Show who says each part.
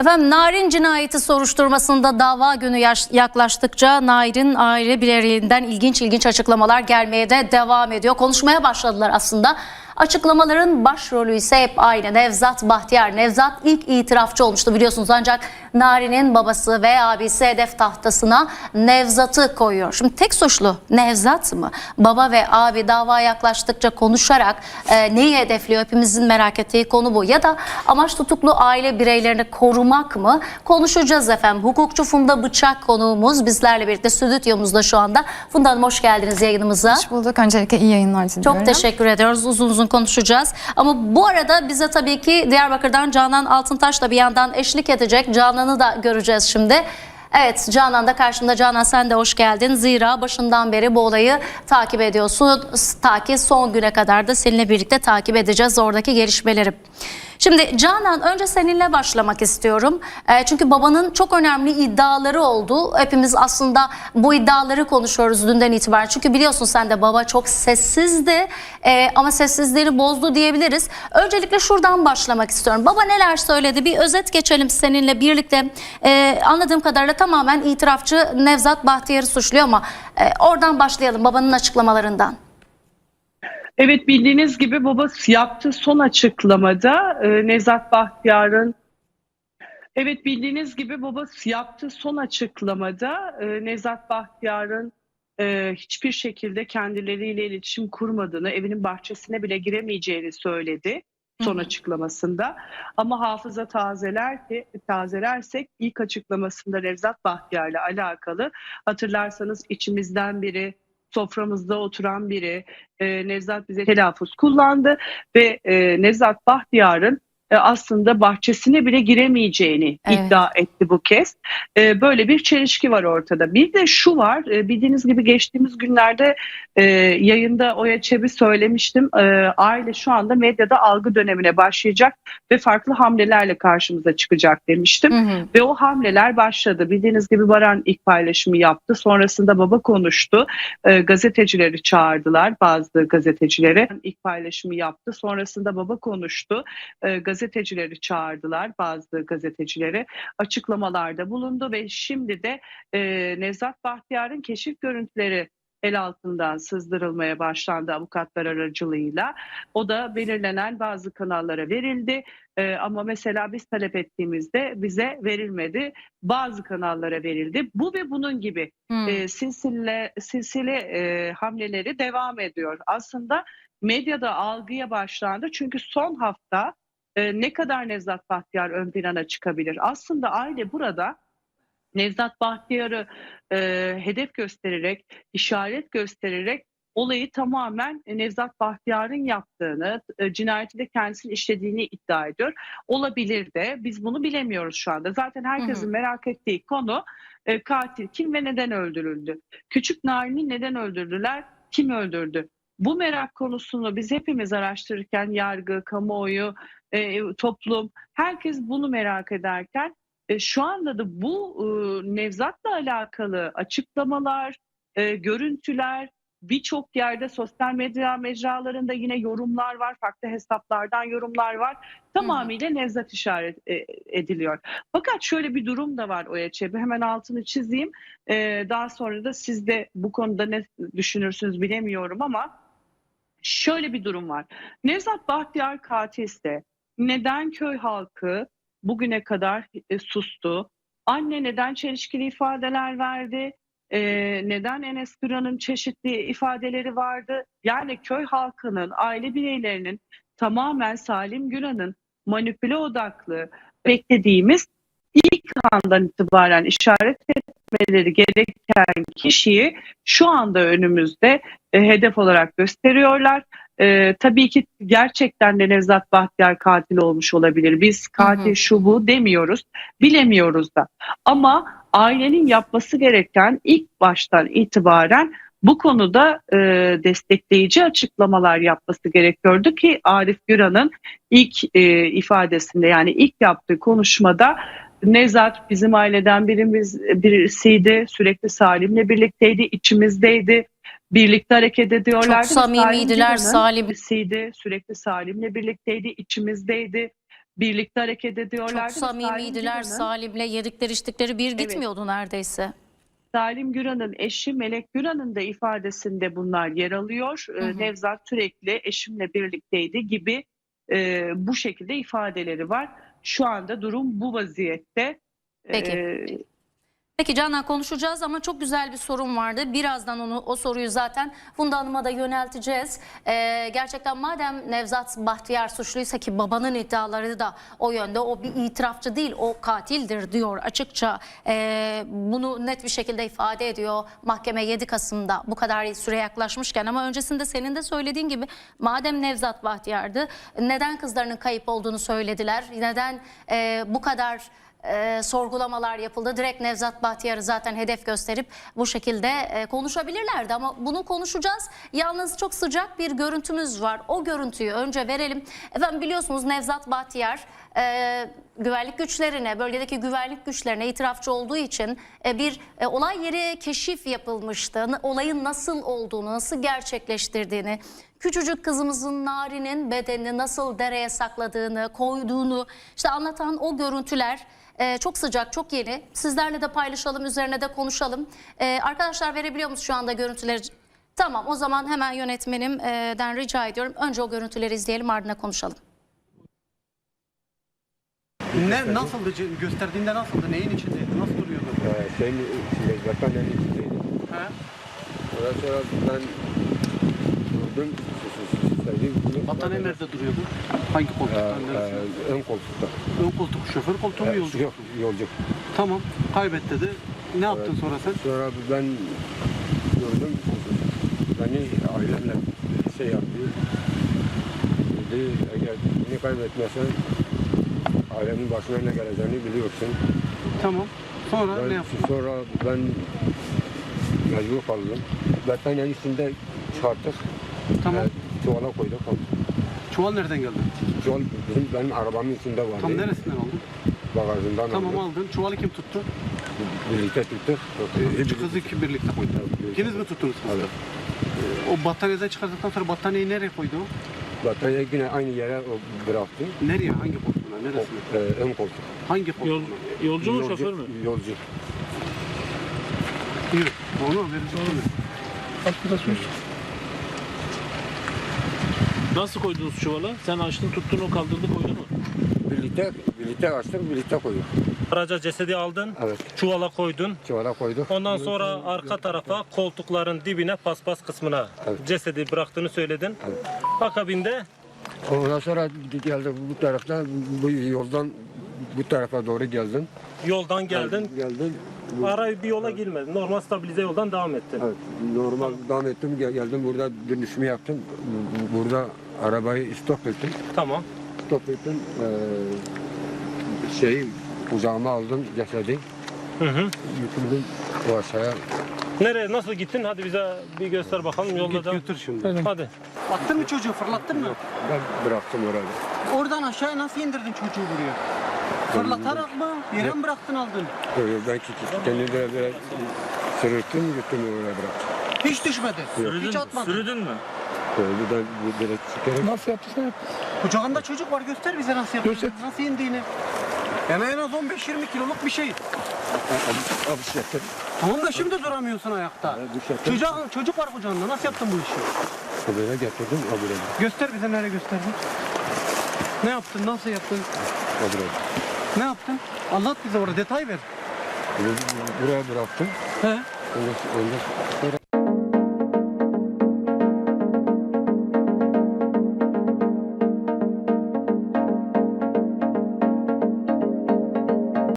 Speaker 1: Efendim Narin cinayeti soruşturmasında dava günü yaklaştıkça Narin aile bireylerinden ilginç ilginç açıklamalar gelmeye de devam ediyor. Konuşmaya başladılar aslında. Açıklamaların başrolü ise hep aynı Nevzat Bahtiyar. Nevzat ilk itirafçı olmuştu biliyorsunuz ancak Narin'in babası ve abisi hedef tahtasına Nevzat'ı koyuyor. Şimdi tek suçlu Nevzat mı? Baba ve abi dava yaklaştıkça konuşarak e, neyi hedefliyor? Hepimizin merak ettiği konu bu. Ya da amaç tutuklu aile bireylerini korumak mı? Konuşacağız efendim. Hukukçu Funda Bıçak konuğumuz bizlerle birlikte stüdyomuzda şu anda. Funda Hanım hoş geldiniz yayınımıza.
Speaker 2: Hoş bulduk. Öncelikle iyi yayınlar diliyorum.
Speaker 1: Çok teşekkür ediyoruz. Uzun uzun konuşacağız. Ama bu arada bize tabii ki Diyarbakır'dan Canan Altıntaş da bir yandan eşlik edecek. Canan'ı da göreceğiz şimdi. Evet Canan da karşımda. Canan sen de hoş geldin. Zira başından beri bu olayı takip ediyorsun. Ta ki son güne kadar da seninle birlikte takip edeceğiz oradaki gelişmeleri. Şimdi Canan önce seninle başlamak istiyorum. E, çünkü babanın çok önemli iddiaları oldu. Hepimiz aslında bu iddiaları konuşuyoruz dünden itibaren. Çünkü biliyorsun sen de baba çok sessizdi e, ama sessizliğini bozdu diyebiliriz. Öncelikle şuradan başlamak istiyorum. Baba neler söyledi? Bir özet geçelim seninle birlikte. E, anladığım kadarıyla tamamen itirafçı Nevzat Bahtiyar'ı suçluyor ama oradan başlayalım babanın açıklamalarından.
Speaker 3: Evet bildiğiniz gibi babası yaptığı son açıklamada e, Nevzat Bahtiyar'ın Evet bildiğiniz gibi babası yaptığı son açıklamada e, Nevzat Bahtiyar'ın e, hiçbir şekilde kendileriyle iletişim kurmadığını, evinin bahçesine bile giremeyeceğini söyledi son
Speaker 1: Hı hı.
Speaker 3: açıklamasında. Ama hafıza tazeler ki tazelersek ilk açıklamasında Nevzat Bahtiyar'la alakalı hatırlarsanız içimizden biri soframızda oturan biri e, Nevzat bize telaffuz kullandı ve e, Nevzat Bahtiyar'ın e, aslında bahçesine bile giremeyeceğini
Speaker 1: Evet.
Speaker 3: iddia etti bu kez. E, böyle bir çelişki var ortada. Bir de şu var, e, bildiğiniz gibi geçtiğimiz günlerde e, yayında Oya Çebi söylemiştim. E, aile şu anda medyada algı dönemine başlayacak ve farklı hamlelerle karşımıza çıkacak demiştim.
Speaker 1: Hı hı.
Speaker 3: Ve o hamleler başladı. Bildiğiniz gibi Baran ilk paylaşımı yaptı. Sonrasında baba konuştu. E, gazetecileri çağırdılar. Bazı gazetecileri ilk paylaşımı yaptı. Sonrasında baba konuştu. E, gazetecileri çağırdılar. Bazı gazetecileri açıklamalarda bulundu ve şimdi de e, Nevzat Bahtiyar'ın keşif görüntüleri el altından sızdırılmaya başlandı avukatlar aracılığıyla. O da belirlenen bazı kanallara verildi. Ee, ama mesela biz talep ettiğimizde bize verilmedi. Bazı kanallara verildi. Bu ve bunun gibi
Speaker 1: Hı.
Speaker 3: e, silsile silsile e, hamleleri devam ediyor. Aslında medyada algıya başlandı. Çünkü son hafta e, ne kadar Nevzat Bahtiyar ön plana çıkabilir? Aslında aile burada Nevzat Bahtiyar'ı e, hedef göstererek, işaret göstererek olayı tamamen Nevzat Bahtiyar'ın yaptığını, e, cinayeti de kendisinin işlediğini iddia ediyor. Olabilir de biz bunu bilemiyoruz şu anda. Zaten herkesin merak ettiği konu e, katil kim ve neden öldürüldü? Küçük Narin'i neden öldürdüler? Kim öldürdü? Bu merak konusunu biz hepimiz araştırırken yargı, kamuoyu, e, toplum herkes bunu merak ederken e, şu anda da bu e, Nevzat'la alakalı açıklamalar, e, görüntüler, birçok yerde sosyal medya mecralarında yine yorumlar var, farklı hesaplardan yorumlar var. Tamamıyla Nevzat işaret e, ediliyor. Fakat şöyle bir durum da var Oya Çebi. Hemen altını çizeyim. E, daha sonra da siz de bu konuda ne düşünürsünüz bilemiyorum ama şöyle bir durum var. Nevzat Bahtiyar katilse neden köy halkı bugüne kadar e, sustu? Anne neden çelişkili ifadeler verdi? E, neden Enes Kıran'ın çeşitli ifadeleri vardı? Yani köy halkının, aile bireylerinin tamamen Salim Güran'ın manipüle odaklı beklediğimiz ilk andan itibaren işaret etmeleri gereken kişiyi şu anda önümüzde e, hedef olarak gösteriyorlar. E, tabii ki gerçekten de Nevzat Bahtiyar katil olmuş olabilir. Biz katil
Speaker 1: Hı hı.
Speaker 3: şu bu demiyoruz, bilemiyoruz da. Ama ailenin yapması gereken ilk baştan itibaren bu konuda e, destekleyici açıklamalar yapması gerekiyordu ki Arif Güran'ın ilk e, ifadesinde yani ilk yaptığı konuşmada Nevzat bizim aileden birimiz birisiydi. Sürekli Salim'le birlikteydi, içimizdeydi. Birlikte hareket ediyorlardı.
Speaker 1: Çok
Speaker 3: Salim
Speaker 1: samimiydiler Salim.
Speaker 3: birisiydi. Sürekli Salim'le birlikteydi, içimizdeydi. birlikte hareket ediyorlardı.
Speaker 1: Çok
Speaker 3: Salim
Speaker 1: samimiydiler. Salim'le yedikleri içtikleri bir
Speaker 3: Evet.
Speaker 1: gitmiyordu neredeyse.
Speaker 3: Salim Güran'ın eşi Melek Güran'ın da ifadesinde bunlar yer alıyor. Ee,
Speaker 1: Hı hı.
Speaker 3: Nevzat sürekli eşimle birlikteydi gibi e, bu şekilde ifadeleri var. Şu anda durum bu vaziyette.
Speaker 1: Peki.
Speaker 3: Ee,
Speaker 1: Peki Canan konuşacağız ama çok güzel bir sorun vardı. Birazdan onu o soruyu zaten Funda Hanım'a da yönelteceğiz. Ee, gerçekten madem Nevzat Bahtiyar suçluysa ki babanın iddiaları da o yönde o bir itirafçı değil o katildir diyor açıkça. Ee, bunu net bir şekilde ifade ediyor mahkeme 7 Kasım'da bu kadar süre yaklaşmışken ama öncesinde senin de söylediğin gibi madem Nevzat Bahtiyar'dı neden kızlarının kayıp olduğunu söylediler? Neden e, bu kadar e, sorgulamalar yapıldı. Direkt Nevzat Bahtiyar'ı zaten hedef gösterip bu şekilde e, konuşabilirlerdi ama bunu konuşacağız. Yalnız çok sıcak bir görüntümüz var. O görüntüyü önce verelim. Efendim biliyorsunuz Nevzat Bahtiyar e, güvenlik güçlerine, bölgedeki güvenlik güçlerine itirafçı olduğu için e, bir e, olay yeri keşif yapılmıştı. Olayın nasıl olduğunu, nasıl gerçekleştirdiğini, küçücük kızımızın Nari'nin bedenini nasıl dereye sakladığını, koyduğunu işte anlatan o görüntüler ee, çok sıcak, çok yeni. Sizlerle de paylaşalım, üzerine de konuşalım. Arkadaşlar verebiliyor musunuz şu anda görüntüleri? Tamam, o zaman hemen yönetmenimden rica ediyorum. Önce o görüntüleri izleyelim, ardına konuşalım.
Speaker 4: Ne nasıldı gösterdiğinde nasıldı? Neyin içindeydi? Nasıl duruyordu?
Speaker 5: Ee, şeyin içinde, bakanın içindeydi.
Speaker 4: He?
Speaker 5: Ondan sonra ben durdum.
Speaker 4: Battaniye nerede duruyordu? Hangi
Speaker 5: Ee,
Speaker 4: koltukta?
Speaker 5: e,
Speaker 4: Neresi?
Speaker 5: ön koltukta.
Speaker 4: Ön koltuk şoför koltuğu mu
Speaker 5: Ee,
Speaker 4: yolcu?
Speaker 5: Yok, yolcu.
Speaker 4: Tamam. Kaybet dedi. Ne yaptın
Speaker 5: Evet.
Speaker 4: sonra sen?
Speaker 5: Sonra ben gördüm, beni ailemle şey yaptı. Dedi, eğer beni kaybetmezsen ailemin başına ne geleceğini biliyorsun.
Speaker 4: Tamam. Sonra
Speaker 5: Ben,
Speaker 4: ne yaptın?
Speaker 5: sonra ben mecbur kaldım. Battaniyenin içinde çıkarttık.
Speaker 4: Tamam.
Speaker 5: Ee, çuvala koyduk.
Speaker 4: Çuval nereden geldi?
Speaker 5: Çuval bizim, benim arabamın içinde vardı.
Speaker 4: Tam neresinden aldın?
Speaker 5: Bagajından
Speaker 4: Tamam
Speaker 5: aldık.
Speaker 4: aldın. Çuvalı kim tuttu?
Speaker 5: Birlikte tuttuk.
Speaker 4: Üç kızı iki birlikte koydu. İkiniz mi tuttunuz kızı?
Speaker 5: Evet.
Speaker 4: O battaniyeden çıkardıktan sonra battaniyeyi nereye koydu o?
Speaker 5: Battaniye yine aynı yere bıraktı.
Speaker 4: Nereye? Hangi koltuğuna?
Speaker 5: O,
Speaker 4: Neresine?
Speaker 5: e, ön koltuk.
Speaker 4: Hangi koltuğuna?
Speaker 6: Yol, yolcu mu şoför mü?
Speaker 5: Yolcu.
Speaker 4: Yürü. Onu veririz.
Speaker 6: Nasıl koydunuz çuvala? Sen açtın tuttun o kaldırdı koydu mu?
Speaker 5: Birlikte, birlikte açtık, birlikte koyduk.
Speaker 7: Araca cesedi aldın,
Speaker 5: Evet.
Speaker 7: çuvala koydun.
Speaker 5: Çuvala koyduk.
Speaker 7: Ondan sonra arka tarafa koltukların dibine paspas kısmına
Speaker 5: Evet.
Speaker 7: cesedi bıraktığını söyledin.
Speaker 5: Evet.
Speaker 7: Akabinde
Speaker 5: Ondan sonra geldik bu tarafta, bu yoldan bu tarafa doğru geldim.
Speaker 7: yoldan geldin.
Speaker 5: Geldim. Bu-
Speaker 7: Arayı bir yola girmedin. Normal stabilize yoldan devam ettin.
Speaker 5: Evet, normal devam ettim. Gel- Geldim burada dönüşümü yaptım. Bu- Burada arabayı stop ettim.
Speaker 7: Tamam.
Speaker 5: Stop ettim. Ee, şeyi kucağıma aldım cesedi.
Speaker 7: Hı hı.
Speaker 5: Yüküldüm o aşağıya.
Speaker 7: Nereye nasıl gittin? Hadi bize bir göster bakalım yolda
Speaker 4: Git
Speaker 7: da.
Speaker 4: götür şimdi.
Speaker 7: Hadi.
Speaker 4: Attın mı çocuğu? Fırlattın mı?
Speaker 5: Ben bıraktım orayı.
Speaker 4: Oradan aşağıya nasıl indirdin çocuğu buraya? Fırlatarak mı? Yere mi bıraktın aldın?
Speaker 5: Öyle ben ki- kendimi böyle, böyle sırırttım gittim oraya bıraktım.
Speaker 4: Hiç düşmedi. Hiç atmadın.
Speaker 7: Sürüdün mü?
Speaker 5: Böyle ben bu- böyle çıkarım.
Speaker 8: Nasıl yaptıysan yap.
Speaker 4: Kucağında çocuk var göster bize nasıl yaptığını. Nasıl indiğini. Yani en az 15-20 kiloluk bir şey.
Speaker 5: Abi şeker.
Speaker 4: Tamam da şimdi duramıyorsun ayakta.
Speaker 5: Bu şeker.
Speaker 4: Çocuk, çocuk var kucağında nasıl yaptın bu işi?
Speaker 5: Böyle getirdim buraya.
Speaker 4: Göster bize nereye gösterdin. Ne yaptın nasıl yaptın?
Speaker 5: Buraya.
Speaker 4: Ne yaptın? Anlat bize orada detay ver.
Speaker 5: Buraya bıraktım.
Speaker 4: He?
Speaker 5: Ondan, ondan sonra